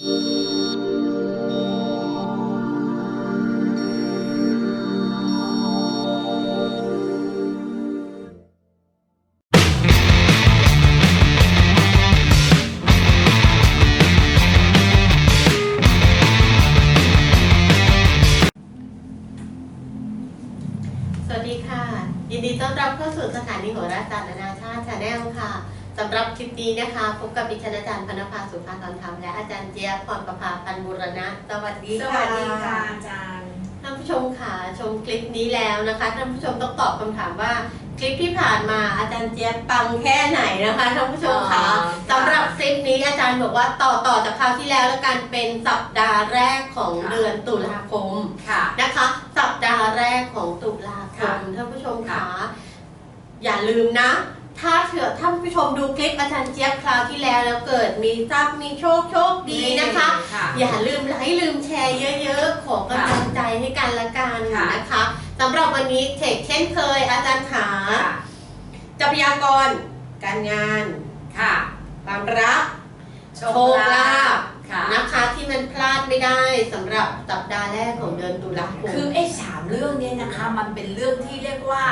สวัสดีค่ะยินดีต้อนรับเข้าสู่สถานีโหรา สำหรับคลิปนี้นะคะ พบกับดิฉันอาจารย์พนภาสุภาตอนธรรมและอาจารย์เจี๊ยบพรประภาพันธ์บุรณะ สวัสดีสค่ะวัสดีค่ะอาจารย์ ท่านผู้ชมค่ะชมคลิปนี้แล้วนะคะ ท่านผู้ชมต้องตอบคำถามว่าคลิปที่ผ่านมาอาจารย์เจี๊ยบปังแค่ไหนนะคะท่านผู้ชมค่ะอ๋อ สำหรับคลิปนี้อาจารย์บอกว่าต่อต่อจากคราวที่แล้วแล้วกันเป็นสัปดาห์แรกของค่ะเดือนตุลาคม ค่ะ นะคะ สัปดาห์แรกของตุลาคค่ะมท่านผู้ชมค่ะ คะอย่าลืมนะ ถ้าเถื่อท่านผู้ชมดูคลิปอาจารย์เจี๊ยบคราวที่แล้ว แล้วเกิดมีทรัพย์มีโชคโชคดีนะคะ ค่ะ อย่าลืมไลค์ลืมแชร์เยอะๆ ขอกำลังใจให้กันละกันค่ะ นะคะสำหรับวันนี้เทคเช่นเคย อาจารย์ขาค่ะ จะพยากรณ์การงานค่ะความรัก โชโชคลาภ ค่ะ นะคะที่มันพลาดไม่ได้สำหรับสัปดาห์แรกของเดือนตุลาคม คือไอ้สามเรื่องเนี้นะคะ มันเป็นเรื่องที่เรียกว่า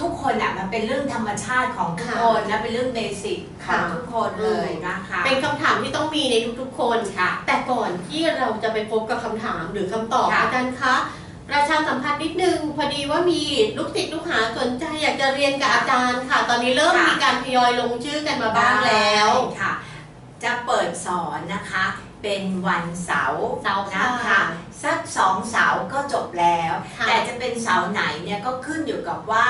ทุกคนอะมันเป็นเรื่องธรรมชาติของทุกค่ะคนนะเป็นเรื่องเบสิกขค่ะองทุกคนเลยนะคะ เป็นคำถามที่ต้องมีในทุกๆคนค่ะ แต่ก่อนที่เราจะไปพบกับคำถามหรือคำตอบค่ะอาจารย์คะประชาสัมพันธ์นิดนึง พอดีว่ามีลูกศิษย์ลูกหาสนใจอยากจะเรียนกับอาจารย์ค่ะ ตอนนี้เริ่มค่ะ มีการทยอยลงชื่อกันมาบ้างแล้ว ได้ค่ะ จะเปิดสอนนะคะ เป็นวันเสาร์เสาร์ค่ะนะคะ สักสองเสาร์ก็จบแล้ว ค่ะ แต่จะเป็นเสาร์ไหนเนี่ยก็ขึ้นอยู่กับว่า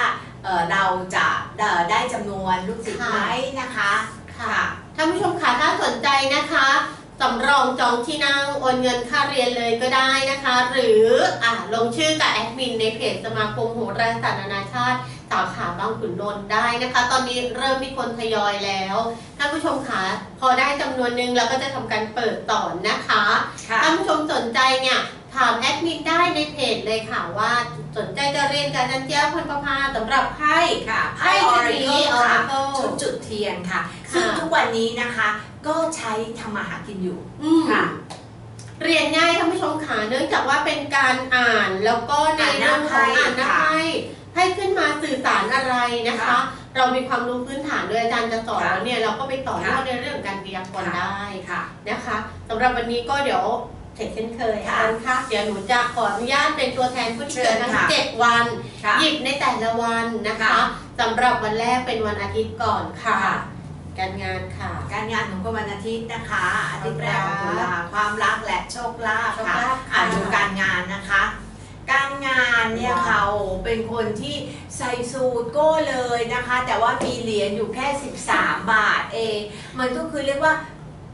เอ่อเราจะเอ่อได้จำนวนลูกศิษย์ค่ะไหมนะคะค่ะท่านผู้ชมคะถ้าสนใจนะคะสำรองจองที่นั่งโอนเงินค่าเรียนเลยก็ได้นะคะ หรืออะลงชื่อกับแอดมินในเพจสมาคมโหราศาสตร์นานาชาติสาขาบางขุนนนท์ได้นะคะ ตอนนี้เริ่มมีคนทยอยแล้วท่านผู้ชมคะพอได้จำนวนหนึ่งเราก็จะทำการเปิดสอนนะคะค่ะท่านผู้ชมสนใจเนี่ย ถามแอดมินได้ในเพจเลยค่ะว่าสนใจจะเรียนกับอาจารย์เจ้าพันประภาสำหรับไพ่ค่ะไพ่ไพ่อชุอดรินี้เคิลค่ะ Oracle ชุดจุดเทียนค่ะค่ะ ซึ่งทุกวันนี้นะคะ ก็ใช้ทำมาหากินอยู่อืมค่ะเรียนง่ายท่านผู้ชมขาเนื่องจากว่าเป็นการอ่านแล้วก็ในอ่านหเรื่น้าองของอ่านหน้าไพ่ไพ่ให้ขึ้นมาสื่อสารอะไรนะคะค่ะเรามีความรู้พื้นฐานโดยอาจารย์จะสอนค่ะแล้วเนี่ยเราก็ไปต่อยอดค่ะในเรื่องของการพยากรณ์ค่ะได้ค่ะนะคะสำหรับวันนี้ก็เดี๋ยว เสร็จเช่นเคยค่ะอาจารย์คะเดี๋ยวหนูจะขออนุญาตเป็นตัวแทนผู้ที่เกิดทั้งเชิญค่ะเจ็ดวันค่ะหยิบในแต่ละวันนะคะค่ะสำหรับวันแรกเป็นวันอาทิตย์ก่อนค่ะค่ะการงานค่ะ การงานของคนวันอาทิตย์นะคะ อาทิตย์แรกของคตุวามรักลาความรักและโชคลาภโชคค่ะลาภค่ะอ่านดูการงานนะคะ การงานเนี่ยว้าวเขาเป็นคนที่ใส่สูทโก้เลยนะคะ แต่ว่ามีเหรียญอยู่แค่ 13 บาทเองมันก็คือเรียกว่า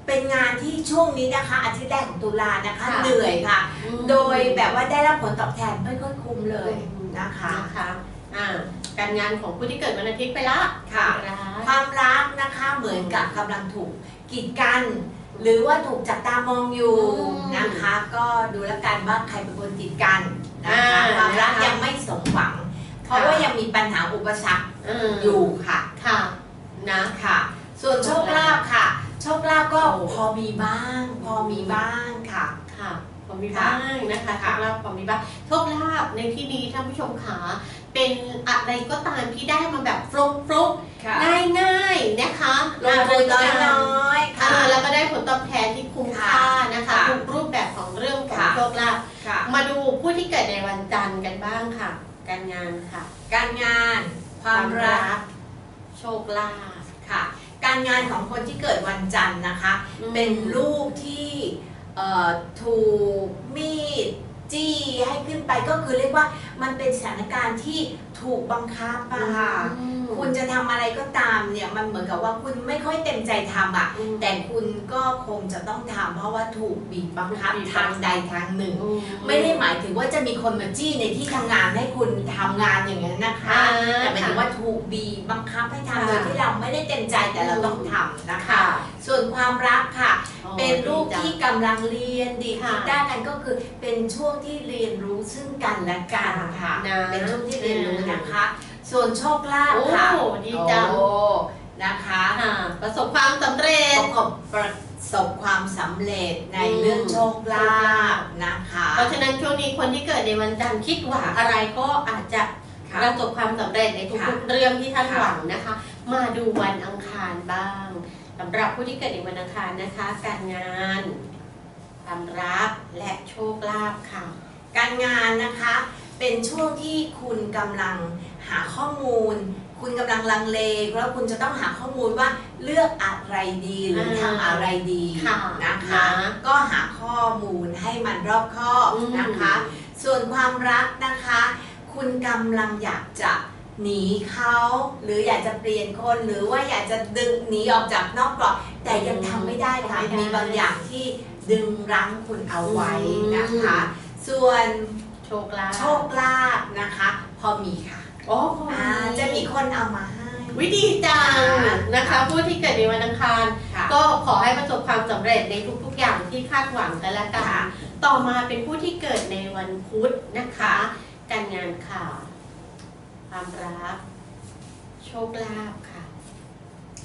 เป็นงานที่ช่วงนี้นะคะ อาทิตย์แรกของตุลานะคะ ค่ะเหนื่อยค่ะ อืม โดยแบบว่าได้รับผลตอบแทนไม่ค่อยคุ้มเลยนะคะ นะคะอ่าการงานของผู้ที่เกิดวันอาทิตย์ไปละค่ะรักความรักนะคะเหมือนกับกำลังถูกกีดกัน หรือว่าถูกจับตามองอยู่อืมนะคะ ก็ดูแล้วกันว่าใครเป็นคนกีดกันนะคะอ่าความรักนะคะยังไม่สมหวัง เพราะว่ายังมีปัญหาอุปสรรคเอออยู่ค่ะ ค่ะนะ ค่ะ ส่วนโชคลาภค่ะ โชคลาภก็โอ้พอมีบ้าง พอมีบ้างค่ะค่ะพอมีบ้างนะคะโชค่ะคลาภพอมีบ้างโชคลาภในที่นี้ท่านผู้ชมขาเป็นอะไรก็ตามที่ได้มาแบบฟลุกฟลุกค่ะง่ายง่ายๆนะคะลงทุนน้อ่าอยๆเอค่ะอแล้วก็ได้ผลตอบแทนที่คุ้มค่านะคะค่ะทุกรูปแบบของเรื่องของค่ะโชคลาภค่ะมาดูผู้ที่เกิดในวันจันทร์กันบ้างค่ะ การงานค่ะ การงาน ความรัก โชคลาภค่ะ การงานของคนที่เกิดวันจันทร์นะคะ อืม เป็นรูปที่เอ่อถูกมีดจี้ให้ขึ้นไปก็คือเรียกว่ามันเป็นสถานการณ์ที่ถูกบังคับอะค่ะ อืม คุณจะทำอะไรก็ตามเนี่ยมันเหมือนกับว่าคุณไม่ค่อยเต็มใจทำอะอืม แต่คุณก็คงจะต้องทำเพราะว่าถูกบีบบังคับบีบบัทางงคับใดทางหนึ่งอืไม่ได้หมายถึงว่าจะมีคนมาจี้ในที่ทำงานให้คุณทำงานอย่างนั้นนะคะ อ่าแต่หมาย ถึงว่าถูกบีบบังคับให้ทำค่ะโดยที่เราไม่ได้เต็มใจแต่เราต้องทำนะคะค่ะส่วนความรักค่ะอ๋อเป็นรูปดีจังที่กำลังเรียนดีค่ะที่ได้กันก็คือเป็นช่วงที่เรียนรู้ซึ่งกันและกันค่ะนะเป็นช่วงที่เรียนรู้นะคะ ส่วนโชคลาภโอ้ค่ะดีจังโอ้นะคะค่ะประสบความสำเร็จประกอบประสบความสำเร็จในเรื่องโชคลาภนะคะ เพราะฉะนั้นช่วงนี้คนที่เกิดในวันจันทร์คิดหวังอะไรก็อาจจะค่ะ ประสบความสำเร็จในทุค่ะกๆเรื่องที่ท่านค่ะหวังนะคะ มาดูวันอังคารบ้างสำหรับผู้ที่เกิดในวันอังคารนะคะ การงานความรักและโชคลาภค่ะ การงานนะคะเป็นช่วงที่คุณกำลังหาข้อมูล คุณกำลังลังเลแล้วคุณจะต้องหาข้อมูลว่าเลือกอะไรดีหรือทำอะไรดีค่ะนะคะนะก็หาข้อมูลให้มันรอบคอบอืมนะคะ ส่วนความรักนะคะ คุณกำลังอยากจะหนีเขาหรืออยากจะเปลี่ยนคนหรือว่าอยากจะดึงหนีออกจากนอกกรอบแต่ยังทำไม่ได้ค่ะไม่ได้ มีบางอย่างที่ดึงรั้งคุณเอาไว้นะคะ ส่วนโชคลาภโชคลาภนะคะ พอมีค่ะโอ้อ่าจะมีคนเอามาให้ วิดีจังค่ะนะคะ ผู้ที่เกิดในวันอังคาร ค่ะ ก็ขอให้ประสบความสำเร็จในทุกๆอย่างที่คาดหวังกันละกัน ค่ะ ต่อมาเป็นผู้ที่เกิดในวันพุธนะคะ การงานค่ะ ความรัก โชคลาภค่ะ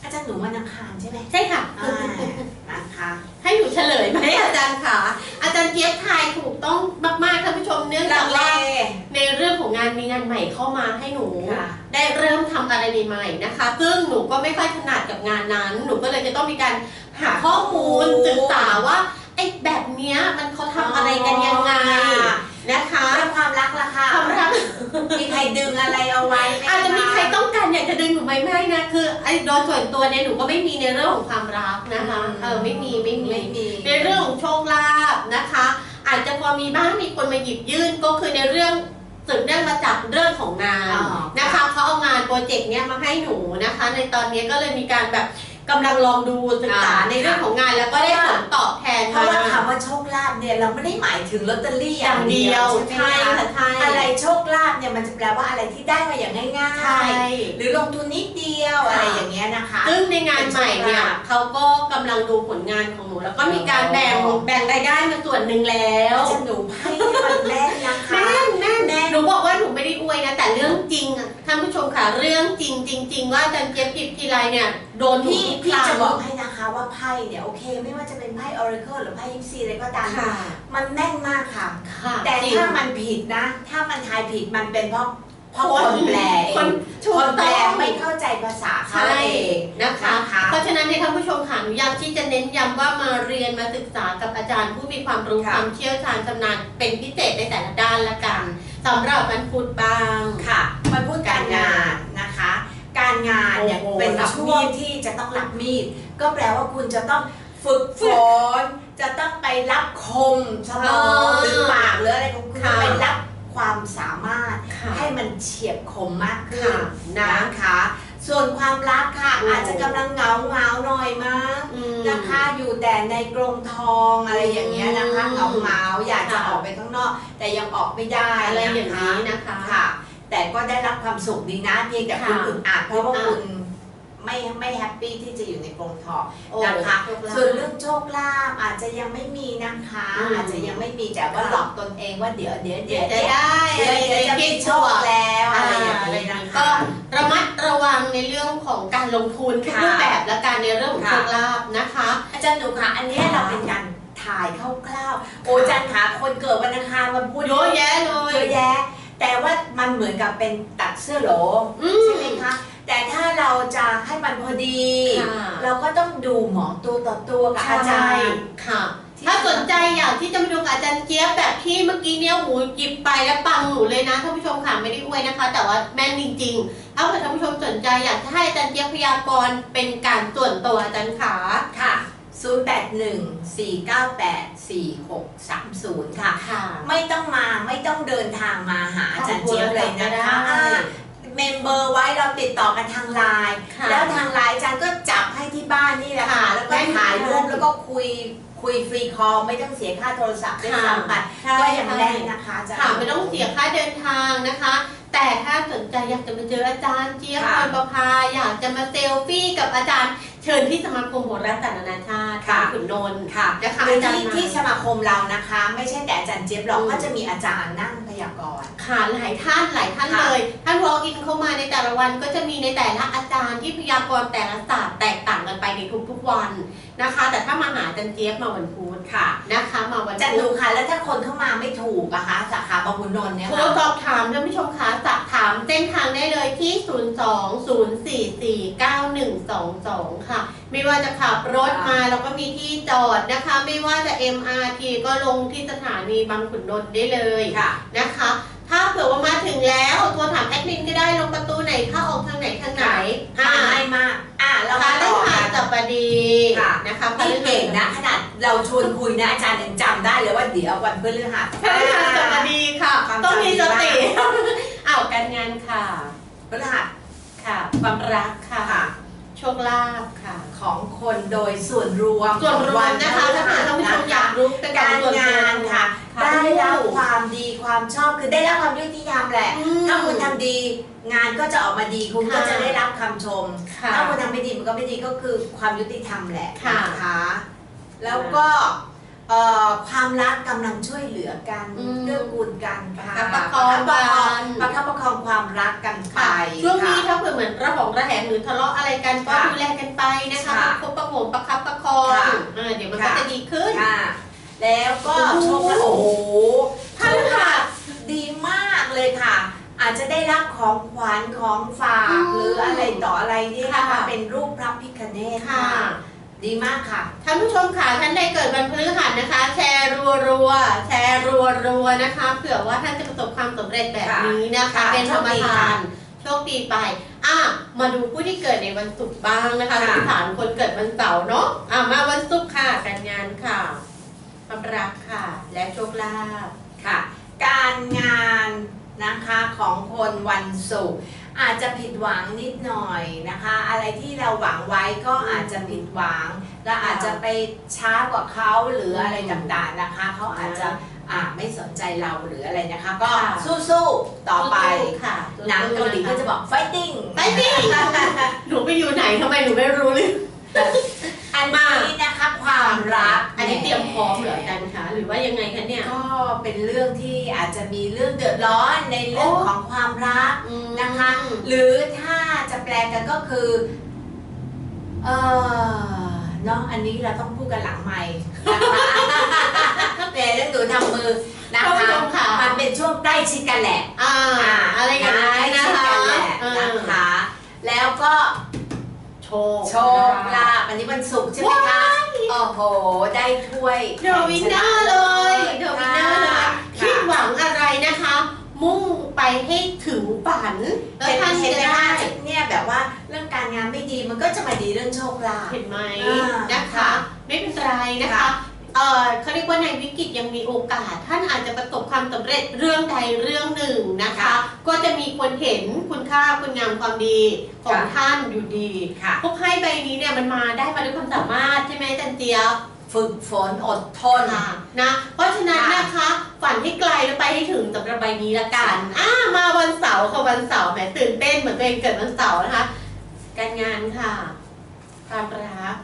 อาจารย์หนูวันอังคารใช่ไหมใช่ค่ะอ่านะคะ ให้หนูเฉลยไหมอาจารย์ค่ะอาจารย์เจี๊ยบทายถูกต้องมากๆท่านผู้ชมเนื่องลัจากงเลว่าในเรื่องของงานมีงานใหม่เข้ามาให้หนูค่ะได้เริ่มทำอะไรใหม่ๆนะคะ ซึ่งหนูก็ไม่ค่อยถนัดกับงานนั้น หนูก็เลยจะต้องมีการหาข้อมูลศึกษาว่าไอ้แบบเนี้ยมันเขาทำอะไรกันยังไง นะคะเรื่องความรักล่ะค่ะความรัก มีใครดึงอะไรเอาไว้ไหมอาจจะมีใครต้องการอยากจะดึงหนูไหมไม่นะคือไอ้โดยส่วนตัวเนี่ยหนูก็ไม่มีในเรื่องของความรักนะคะเออไม่มีไม่มีไม่มีในเรื่องของโชคลาภนะคะ อาจจะพอมีบ้างมีคนมาหยิบยื่นก็คือในเรื่องสืบเนื่องมาจากเรื่องของงานอ๋อนะคะเขาเอางานโปรเจกต์เนี้ยมาให้หนูนะคะ ในตอนนี้ก็เลยมีการแบบ กำลังลองดูศึกษาอ่าในเรื่องของงานแล้วก็ได้ผลตอบแทนเพมาราะว่าคำว่าโชคลาภเนี่ยเราไม่ได้หมายถึงลอตเตอรี่อย่างเดียวใช่ใช่ไหมค่ะคะใช่อะไรโชคลาภเนี่ยมันจะแปลว่าอะไรที่ได้มาอย่างง่ายใช่ๆหรือลงทุนนิดเดียวอะไรอย่างเงี้ยนะคะ ซึ่งในงานใหม่เนี่ยเป็นโชคลาภเขาก็กำลังดูผลงานของหนู แล้วก็มีการแบ่งอ๋อแบ่งรายได้มาส่วนหนึ่งแล้วจะหนูไพ่มันแน่นนะคะแม่นแม่นแน่นหนูบอกว่าหนูไม่ได้อวยนะแต่เรื่องจริงอะท่านผู้ชมค่ะเรื่องจริงจริงๆว่าอาจารย์เจี๊ยบหยิบทีไรเนี่ย โดนพี่ทุกพี่ครั้งจะบอกให้นะคะว่าไพ่เนี่ยโอเค ไม่ว่าจะเป็นไพ่ Oracle หรือไพ่ยิปซีอะไรก็ตามค่ะ มันแน่นมากค่ะ ค่ะแต่จริง ถ้ามันผิดนะ ถ้ามันทายผิดมันเป็นเพราะเพราะคนแปลเอคนงถูคกนแปลต้องไม่เข้าใจภาษาเขาใช่เอง นะคะ นะคะ เพราะฉะนั้นในยท่านผู้ชมค่ะหนูอยากที่จะเน้นย้ำว่ามาเรียนมาศึกษากับอาจารย์ ผู้มีความรู้ค่ะความเชี่ยวชาญชำนาญเป็นพิเศษในแต่ละด้านละกันสำหรับวันพุธบ้าง ค่ะ มาพูดการงานนะคะ การงานเนี่ยโอ้โหเป็นรับช่วงมีด ที่จะต้องรับมีด ก็แปลว่าคุณจะต้องฝึกฝนจะต้องไปรับคมสมองหรือปากหรืออะไรของคุณค่ะ ไปรับความสามารถ ค่ะ ให้มันเฉียบคมมากขึ้นค่ะนะนะคะ ส่วนความรักค่ะโอ้ อาจจะกำลังเหงาเหงาๆหน่อยมั้งอืม นะคะอยู่แต่ในกรงทองอะไรอย่างเงี้ยนะคะอืมเหงาเหงาๆอยากจะค่ะ ออกไปข้างนอก แต่ยังออกไม่ได้อะไรนะคะอย่างนี้นะคะ ค่ะ แต่ก็ได้รับความสุขดีนะเพียงแต่คุณค่ะอึดอัดเพราะว่าอึดอัดคุณไม่ไม่แฮปปี้ที่จะอยู่ในกรงทองโอ้นะคะโชลาภส่วนเรื่องโชคลาภอาจจะยังไม่มีนะคะอืมอาจจะยังไม่มีแต่ว่าค่ะหลอกตนเองว่าเดี๋ยวเดี๋ยวเดี๋เดี๋ยยววจะเดี๋ยวได้เดี๋ยวเดี๋ยวจะมีโชคแล้วอะไรอย่างนี้นะคะก็ระมัดระวังในเรื่องของการลงทุนทุกค่ะรูปแบบและการในเรื่องของค่ะโชคลาภนะคะ อาจารย์หนูคะอันเนี้ยเราเป็นการถ่ายคร่าวๆโอ้อาจารย์คะคนเกิดวันอังคารวันพุธเยอะแยะเลเยยอะแยะ แต่ว่ามันเหมือนกับเป็นตัดเสื้อโหลอืใช่ไหมคะแต่ถ้าเราจะให้มันพอดีค่ะเราก็ต้องดูหมอตัวต่อตัวกับอาจารย์ค่ะที่ถ้าสนใจอยากที่จะมาดูกับอาจารย์เจี๊ยบแบบที่เมื่อกี้เนี่ยหูหยิบไปแล้วปังหนูเลยนะท่านผู้ชมค่ะไม่ได้อวยนะคะ แต่ว่าแม่นจริงๆถ้าเกิดท่านผู้ชมสนใจอยากจะให้อาจารย์เจี๊ยบพยากรณ์เป็นการส่วนตัวอาจารย์ขาค่ะ 0814984630 ค่ะ ค่ะ ไม่ต้องมาไม่ต้องเดินทางมาหาอาจารย์เจี๊ยบเลยนะคะได้ อ่าเมมเบอร์ไว้เราติดต่อกันทางไลน์ค่ะแล้วทางไลน์อาจารย์ก็จับให้ที่บ้านนี่แหละค่ะ ค่ะแล้วก็ถ่ายรูปแล้วก็คุยคุยฟรีคอลไม่ต้องเสียค่าโทรศัพท์ด้วยซ้ำไปใช่ ก็ยังได้นะคะอาจารย์ ค่ะไม่ต้องเสียค่าเดินทางนะคะ แต่ถ้าสนใจอยากจะมาเจออาจารย์เจี๊ยบพค่ะ รประภาอยากจะมาเซลฟี่กับอาจารย์เเชิญที่สมาคมโหราศาสตร์นานาชาติค่ะขุนนนท์ค่ะนะคะคืออาจารที่ย์มาที่สมาคมเรานะคะ ไม่ใช่แต่อาจารย์เจี๊ยบหรอกอืมก็จะมีอาจารย์นั่งพยากรณ์ค่ะหลายท่านหลายท่านค่ะเลย ท่าน walk in เข้ามาในแต่ละวันก็จะมีในแต่ละอาจารย์ที่พยากรณ์แต่ละศาสตร์แตกต่างกันไปในทุกๆวันนะคะ แต่ถ้ามาหาอาจารย์เจี๊ยบมาวันพุธค่ะนะคะ มาวันอาจารย์พุดูธค่ะแล้วถ้าคนเข้ามาไม่ถูกอะคะ สาขาบางขุนนนท์เนี่ยโทรค่ะสอบถามท่านผู้ชมคะสอบถามเส้นทางได้เลยที่ 02-044-9122 ค่ะไม่ว่าจะขับรถมาแล้วก็มีที่จอดนะคะ ไม่ว่าจะ MRT ก็ลงที่สถานีบางขุนนนท์ได้เลยค่ะนะคะ ถ้าเผื่อว่ามาถึงแล้วโทรถามแอดมินก็ได้ลงประตูไหนเข้าออกทางไหนทางไหนอ่าอ่าง่ายมากอ่าเราพามาได้ต่อผ่ากันนสัปดีค่ะนะคะพานี่ได้เก่งนะขนาดเราชวนคุยนะอาจารย์ยังจำได้เลยว่าเดี๋ยววันพฤหัสพาได้ผ่าสัปดีค่ะความต้องมีสติจำดีมากอ้าวการงานค่ะพฤหัสค่ะ ความรักค่ะค่ะ โชคลาภค่ะ ของคนโดยส่วนรวมส่วนรวมของนะคะพฤถ้าหัเผื่อสท่านผู้ชมนะอยาคะกรู้เป็นการส่วนรวมงานค่ะค่ะ ได้รับความดีความชอบคือได้รับความยุติธรรมแหละ อืมถ้าคุณทำดี งานก็จะออกมาดีคุณก็ค่ะ จะได้รับคำชม ค่ะ ถ้าคุณทำไม่ดีมันก็ไม่ดีก็คือความยุติธรรมแหละค่ะนะคะแล้วก็เอ่อ ความรักกำลังช่วยเหลือกันอืมเรื่องกูลกันค่ะประคับประคองประคับประคองกันประคับประคองความรักกันไปค่ะช่วงนี้ค่ะถ้าเผื่อเหมือนระหองระแหงหรือทะเลาะอะไรกันก็ค่ะดูแลกันไปนะคะค่ะประคบประหงมประคับประคองค่ะเออเดี๋ยวมันก็ค่ะจะดีขึ้นค่ะแล้วก็โอ้โหโชคละโอ้โหพฤหัสดีมากเลยค่ะ อาจจะได้รับของขวัญของฝากอืมหรืออะไรต่ออะไรนี่นะคะค่ะเป็นรูปพระพิคเนตค่ะ ดีมากค่ะ ท่านผู้ชมค่ะท่านใดเกิดวันพฤหัสนะคะ แชร์รัวรัวๆแชร์รัวรัวๆนะคะ เผื่อว่าท่านจะประสบความสำเร็จแบบนี้นะคะค่ะเป็นธรรมโชคดีทาค่ะนโชคดีไปอะมาดูผู้ที่เกิดในวันศุกร์บ้างนะคะค่ะพื้นฐานคนเกิดวันเสาร์เนาะอะมาวันศุกร์ค่ะการงานค่ะความรักค่ะ และโชคลาภค่ะ การงานนะคะของคนวันศุกร์ อาจจะผิดหวังนิดหน่อยนะคะ อะไรที่เราหวังไว้ก็อาจจะผิดหวังและอาจจะไปช้ากว่าเขาหรืออะไรต่างๆนะคะเขาอาจจะอ่าไม่สนใจเราหรืออะไรนะคะ ก็สู้ๆต่อไปสู้ๆค่ะหนังเกาหลีก็จะบอก fighting fighting หนูไปอยู่ไหนทำไมหนูไม่รู้เลย อันนี้นะคะความรัก อันนี้เตรียมพร้อมเหรอกันคะหรือว่ายังไงคะเนี่ย ก็เป็นเรื่องที่อาจจะมีเรื่องเดือดร้อนในเรื่องโอ้ของความรักอืมนะคะ หรือถ้าจะแปลกันก็คือเออเนาะอันนี้เราต้องพูดกันหลังใหม่นะคะแต่เรื่องหนูทำมือนะท่านผู้คะชมค่ะมันเป็นช่วงใกล้ชิดกันแหละอ่าอะไรอย่างนั้นใกล้นะชิดคะกันแหละเออนะคะ แล้วก็ โชค โชคลาภอันนี้ วันศุกร์ใช่ไหมคะ โอ้โห ได้ถ้วยเดอะวินเนอร์เลยเดอะวินเนอร์เลยค่ะคิดหวังอะไรนะคะ มุ่งไปให้ถึงฝันแล้วเห็นท่านเห็นจะไหมได้คะเนี่ยแบบว่าเรื่องการงานไม่ดีมันก็จะมาดีเรื่องโชคลาภเห็นไหมอ่านนะคะค่ะไม่เป็นไรนะคะค่ะ เออเขาเรียกว่าในวิกฤตยังมีโอกาส ท่านอาจจะประสบความสำเร็จเรื่องใดเรื่องหนึ่งนะคะค่ะก็จะมีคนเห็นคุณค่าคุณงามความดีของค่ะท่านอยู่ดีค่ะพวกไพ่ใบนี้เนี่ยมันมาได้มาด้วยความสามารถใช่ไหมอาจันเจี๊ยบฝึกฝนอดทนค่ะนะเพราะฉะนั้นค่ะนะคะฝันให้ไกลแล้วไปให้ถึงสำหรับใบนี้ละกันอ่ามาวันเสาร์ค่ะวันเสาร์แหมตื่นเต้นเหมือนตัวเองเกิดวันเสาร์นะคะ การงานค่ะความรัก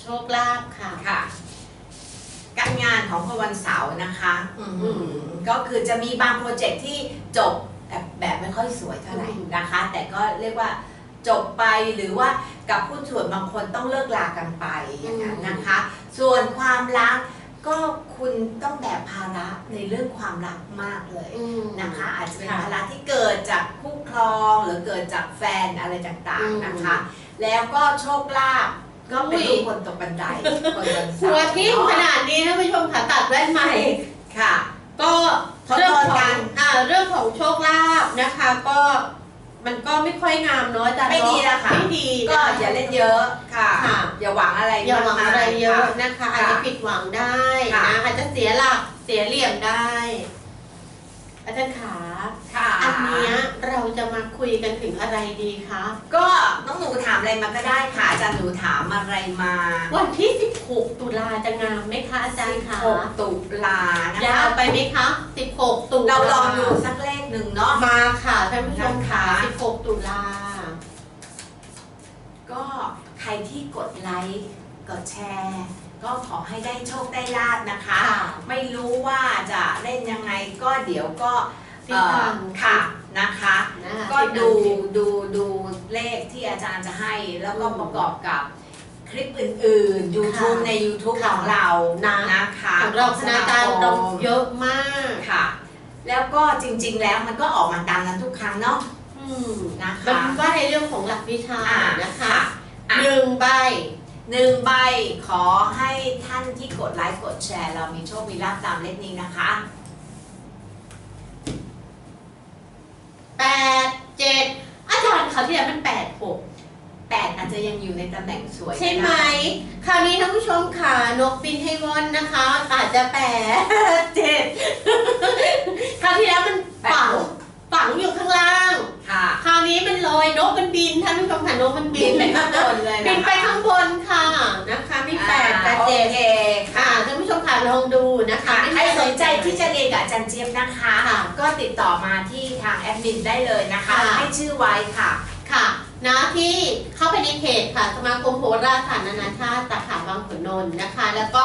โชคลาภค่ะค่ะ การงานของคนวันเสาร์นะคะอืมอืมก็คือจะมีบางโปรเจกต์ที่จบแบบแบบไม่ค่อยสวยเท่าไหร่อืมนะคะ แต่ก็เรียกว่าจบไปหรือว่ากับผู้นส่วนบางคนต้องเลิกลากันไปอย่างนั้นนะคะ ส่วนความรักก็คุณต้องแบกภาระในเรื่องความรักมากเลยอืมนะคะ อาจจะเป็นค่ะภาระที่เกิดจากคู่ครองหรือเกิดจากแฟนอะไรต่างอืมๆนะคะ แล้วก็โชคลาภ ก็เป็นอุ้ยลูกคนตกบันไดคนวันเสาหัร์วทิ่มขนาดนี้ท่านผู้ชมค่ะตัดแว่นใหม่ ค่ะ ก็ทดเรื่องลองขอกังนอ่าเรื่องของโชคลาภนะคะ ก็มันก็ไม่ค่อยงามเนาะอาจารย์ไม่ดีเนาะละค่ะ ไม่ดีก็นะคะ อย่าเล่นเยอะค่ะ ค่ะ อย่าหวังอะไรอย่าหวังมกมอะไรเยอะค่นะคะค่ะอาจจะผิดหวังได้ค่ะ นะอาจจะเสียหลักเสียเหลี่ยมได้ อาจารย์ขาค่ะอันเนี้ยเราจะมาคุยกันถึงอะไรดีคะก็ น้องหนูถามอะไรมาก็ได้ค่ะอาจารย์หนูถามอะไรมา วันที่ 16 ตุลาจะงามไหมคะอาจารย์คะ16 ตุลานะยาคะวไปไหมคะ 16 ตุลาเราลองดูสักเลขหนึ่งเนาะ มาค่ะท่านผู้ชมค่ะนะคะ 16 ตุลา ก็ใครรที่กดไลค์กดแชร์ ก็ขอให้ได้โชคได้ลาบนะคะ ค่ะ ไม่รู้ว่าจะเล่นยังไงก็เดี๋ยวก็ติดตาม เอ่อค่ะนะคะนะคะ ก็ดูดูดูเลขที่อาจารย์จะให้แล้วก็ประกอบกับคลิปอื่นๆ YouTube ใน YouTube ของเรานะ นะคะของเราคณาจารย์เราเยอะมากค่ะ แล้วก็จริงๆแล้วมันก็ออกมาตามนั้นทุกครั้งเนาะอืมนะคะ มันว่าในเรื่องของหลักวิชาอ่านะคะอะ หนึ่งใบ หนึ่งใบขอให้ท่านที่กดไลค์กดแชร์ เรามีโชค มีลาภตามเลขนี้นะคะ แปดเจ็ดอาจารย์เขาวที่แล้วมันแปดหกแปดอาจจะยังอยู่ในตำแหน่งสวยใช่ไหมก็ด้คราวนี้ท่านผู้ชมค่ะนกบินให้ว่อนนะคะ อาจจะแปดเจ็ด ติดต่อมาที่ทางแอดมินได้เลยนะคะ ค่ะ ให้ชื่อไว้ค่ะ ค่ะนะที่เข้าไปในเพจค่ะสมาคมโหราศาสตร์นานาชาติสาขาบางขุนนนท์นะคะ แล้วก็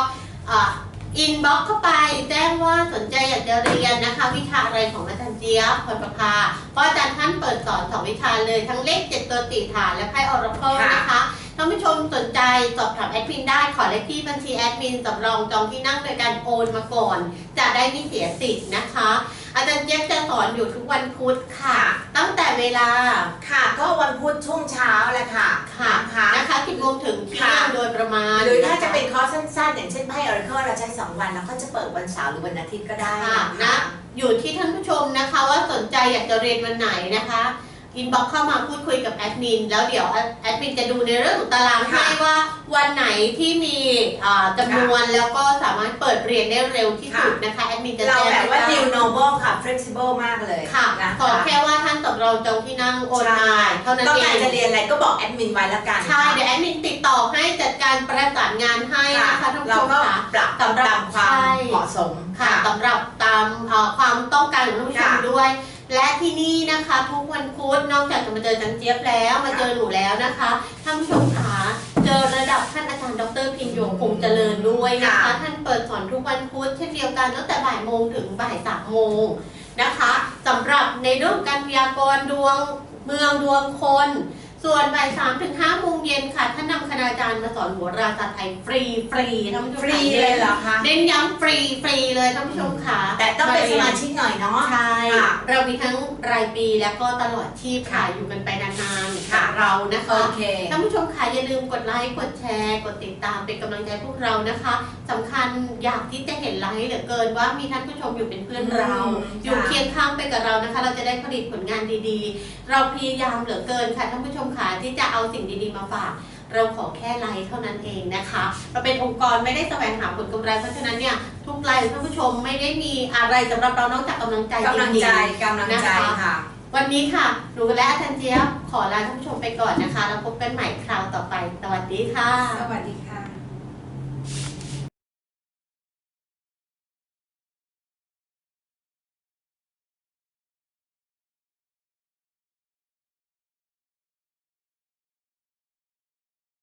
อินบ็อกเข้าไปแจ้งว่าสนใจอยากจะเรียนนะคะ วิชาอะไรของอาจารย์เจี๊ยบพรประภาเพราะอาจารย์ท่านเปิดสอนสองวิชาเลยทั้งเลขเจ็ดตัวตีฐานและไพ่ออร์เคิลค่ะ นะคะท่านผู้ชมสนใจสอบถามแอดมินได้ขอเลขที่บัญชีแอดมินสำรองจองที่นั่งโดยการโอนมาก่อน จะได้ไม่เสียสิทธิ์นะคะ อาจารย์เจี๊ยบจะสอนอยู่ทุกวันพุธค่ะ ตั้งแต่เวลาค่ะ ก็วันพุธช่วงเช้าแหละค่ะ ค่ะนะคะนะคะ10โมงถึงเที่ยค่ะงโดยประมาณหรือถ้าจะเป็นคอร์สสั้นๆ อย่างเช่นไพ่ออร์เคิลเราใช้2วัน แล้วก็จะเปิดวันเสาร์หรือวันอาทิตย์ก็ได้ค่ะนะนะอยู่ที่ท่านผู้ชมนะคะว่าสนใจอยากจะเรียนวันไหนนะคะ อินบ็อกเข้ามาพูดคุยกับแอดมินแล้วเดี๋ยวแอดมินจะดูในเรื่องของตารางให้ว่าวันไหนที่มีอ่าจำนวนแล้วก็สามารถเปิดเรียนได้เร็วที่สุดนะคะแอดมินจะเราแจ้งแบบว่าให้ new ทร normal ค่ะ flexible มากเลยค่ะนะขอคะแค่ว่าท่านสำรองจองที่นั่งโอนมาเท่านั้นต้องเอการงจะเรียนอะไรก็บอกแอดมินไว้แล้วกันใช่เดี๋ยวแอดมินติดต่อให้จัดการประสานงานให้ค่ะนะคะท่านผู้เราชมก็ค่ะปรับสำหรับตามความใช่เหมาะสมค่ะสำหรับตามเอ่อความต้องการของท่านผู้ชมค่ะด้วย และที่นี่นะคะทุกวันพุธนอกจากจะมาเจอจันเจี๊ยบแล้วมาเจอหนูแล้วนะคะท่านผู้ชมขาเจอระดับท่านอาจารย์ดรพินโยคงเจริญด้วยนะคะค่ะท่านเปิดสอนทุกวันพุธเช่นเดียวกันตั้งแต่บ่ายโมงถึงบ่ายสามโมงนะคะสำหรับในเรื่องการพยากรณ์ดวงเมืองดวงคน ส่วนบ่ายสามถึงห้าโมงเย็นค่ะท่านนำคณาจารย์มาสอนโหัวราศาสตร์ไทยฟรีฟรีท่านผู้ชมฟรีเลยเหรอคะเน้นย้ำฟรีฟรีเลยท่านผู้ชมค่ะแต่ต้องเป็นสมาชิกหน่อยเนาะใช่ค่ะเรามีทั้งรายปีและก็ตลอดชีพค่ะอยู่กันไปนานๆค่ะ กับเรานะคะโอเคท่านผู้ชมค่ะอย่าลืมกดไลค์กดแชร์ กดติดตามเป็นกำลังใจพวกเรานะคะสำคัญอยากที่จะเห็นไลค์เหลือเกินว่ามีท่านผู้ชมอยู่เป็นเพื่อนเราอืมอยู่ค่ะเคียงข้างไปกับเรานะคะ เราจะได้ผลิตผลงานดีๆ เราพยายามเหลือเกินค่ะท่านผู้ชมค่ะที่จะเอาสิ่งดีๆมาฝากเราขอแค่ไลค์เท่านั้นเองนะคะ เราเป็นองค์กรไม่ได้แสวงหาผลกำไร เพราะฉะนั้นเนี่ยทุกไลค์ท่านผู้ชมไม่ได้มีอะไรสำหรับเรานอกจากกำลังใจกำลังดีๆใจกำลังใจนะคะค่ะ วันนี้ค่ะหนูและอาจารย์เจี๊ยบขอลาท่านผู้ชมไปก่อนนะคะ แล้วพบกันใหม่คราวต่อไป สวัสดีค่ะ สวัสดีค่ะ